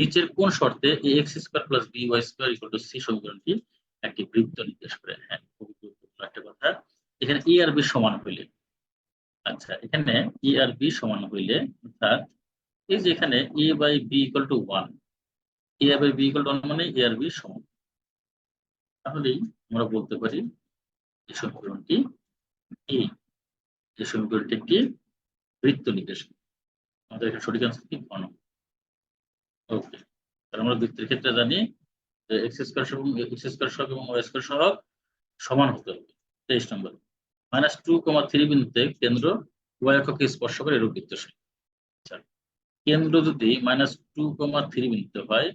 নিচের কোন শর্তে x square plus b y square equal to c সমীকরণটি একটি বৃত্ত নির্দেশ করে? হ্যাঁ খুবই গুরুত্বপূর্ণ একটা কথা। এখানে এ আর বি সমান হইলে আচ্ছা এখানে এ আর বি সমান হইলে, অর্থাৎ এই যে এখানে a by b equal to one a by b equal to one মানে এ আর বি সমান। তাহলেই আমরা বলতে পারি এই সমীকরণটি এ এই সমীকরণটি একটি বৃত্ত নির্দেশ। আমাদের এখানে সঠিক আনসার কি? ঘন ওকে আমরা বৃত্তের ক্ষেত্রে জানি যে এক্স স্কোয়ার সহ এক্স স্কোয়ার সহগ এবং ওয়াই স্কোয়ার সহগ সমান হতে হবে। তেইশ নম্বর। মাইনাস টু কমা থ্রি বিন্দুতে কেন্দ্র ওয়াই এককে স্পর্শ করে এরূপ বৃত্ত আচ্ছা। কেন্দ্র যদি মাইনাস টু কমা থ্রি বিন্দুতে হয়,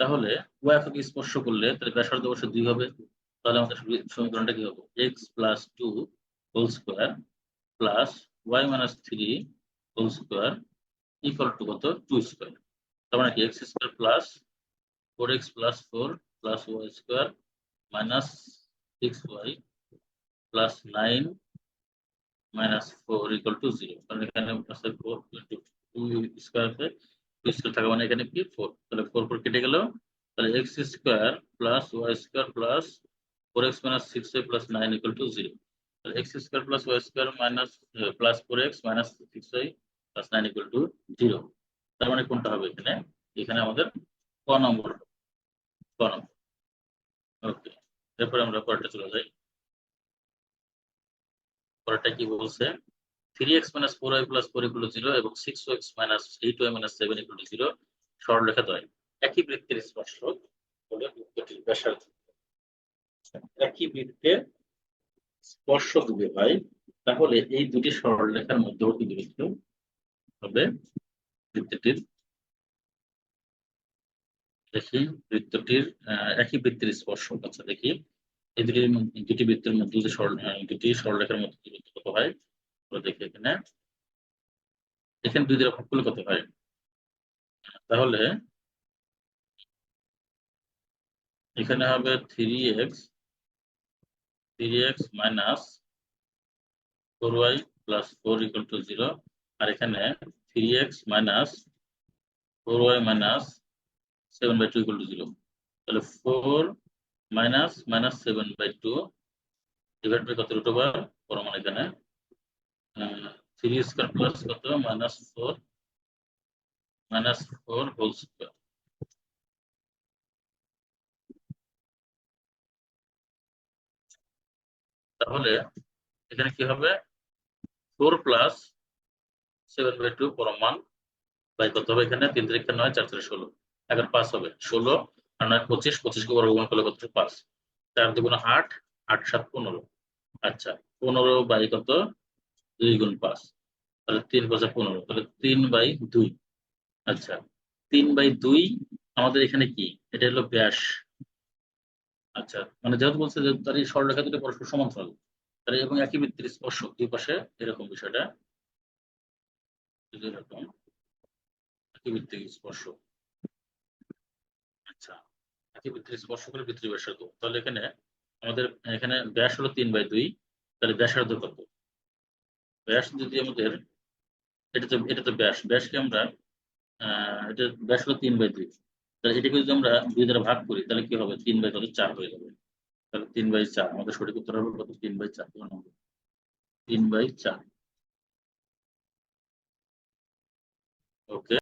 তাহলে ওয়াই এককে স্পর্শ করলে তাহলে ব্যাসার্ধ অবশ্য দুই হবে। তাহলে আমাদের সমীকরণটা কি হবে? X plus two whole square plus y minus three whole square equal to কত? টু স্কোয়ার তার মানে কি x square plus four x plus four plus y square minus six y plus nine minus four equal to zero কারণ এখানে আছে four into two square আছে। Two square থাকা মানে এখানে কি? ফোর তাহলে ফোর ফোর কেটে গেল। তাহলে x square plus y square plus four x minus six y plus nine equal to zero তাহলে x square plus y square minus plus four x minus six y plus nine equal to zero তার মানে কোনটা হবে এখানে? এখানে আমাদের ক নম্বর ক নম্বর। ওকে, এরপরে আমরা পরেরটা চলে যাই। পরেরটা কি বলছে? Three x minus four y plus four equal zero এবং six x minus eight y minus seven equal zero সরলরেখা দ্বয় একই বৃত্তের স্পর্শক বলে বৃত্তটির ব্যাসার্ধ। একই বৃত্তের স্পর্শ যদি হয়, তাহলে এই দুটি সরলরেখার মধ্যবর্তী দূরত্ব হবে বৃত্তটির, দেখি, বৃত্তটির একই বৃত্তের স্পর্শক আচ্ছা দেখি। এই দুটি দুটি বৃত্তের মধ্যে যদি দুটি সরলরেখার মধ্যে দূরত্ব কত হয়? দেখি এখানে। এখানে দুই দ্বারা ভাগ কত হয়? তাহলে এখানে হবে three x three x minus four y plus four equal to zero আর এখানে three x minus four y minus seven by two equal to zero তাহলে four minus minus seven by two divide by কত root over পরমান এখানে three square plus কত? Minus four minus four whole square তাহলে এখানে কি হবে? Four plus seven by two পরমান by কত হবে এখানে? তিন তারিখে নয়, চার তারিখ ষোলো। এখন পাঁচ হবে ষোলো, আর নয় পঁচিশ পঁচিশকে বর্গমূল করলে কত? পাঁচ। চার দুগুণ আট আট সাত পনেরো। আচ্ছা পনেরো বাই কত? দুই গুণ পাঁচ। তাহলে তিন পাঁচে পনেরো। তাহলে তিন বাই দুই। আচ্ছা তিন বাই দুই আমাদের এখানে কি? এটা হলো ব্যাস। আচ্ছা মানে যেহেতু বলছে যে তার এই সরলরেখা দুটো পরস্পর সমান্তরাল তাহলে এবং একই বৃত্তের স্পর্শক দুই পাশে এরকম বিষয়টা স্পর্শক আচ্ছা স্পর্শ করে বৃত্তের ব্যাসার্ধ তাহলে এখানে আমাদের, এখানে ব্যাস তিন বাই দুই, তাহলে ব্যাস যদি আমাদের, এটা তো এটা তো ব্যাস, ব্যাসকে আমরা এটা ব্যাস হলো তিন বাই দুই। এটাকে যদি আমরা দুই দ্বারা ভাগ করি, তাহলে কি হবে? তিন বাই কত চার হয়ে যাবে। তাহলে তিন বাই চার, আমাদের সঠিক উত্তর হবে কত? তিন বাই চার তিন বাই চার। ওকে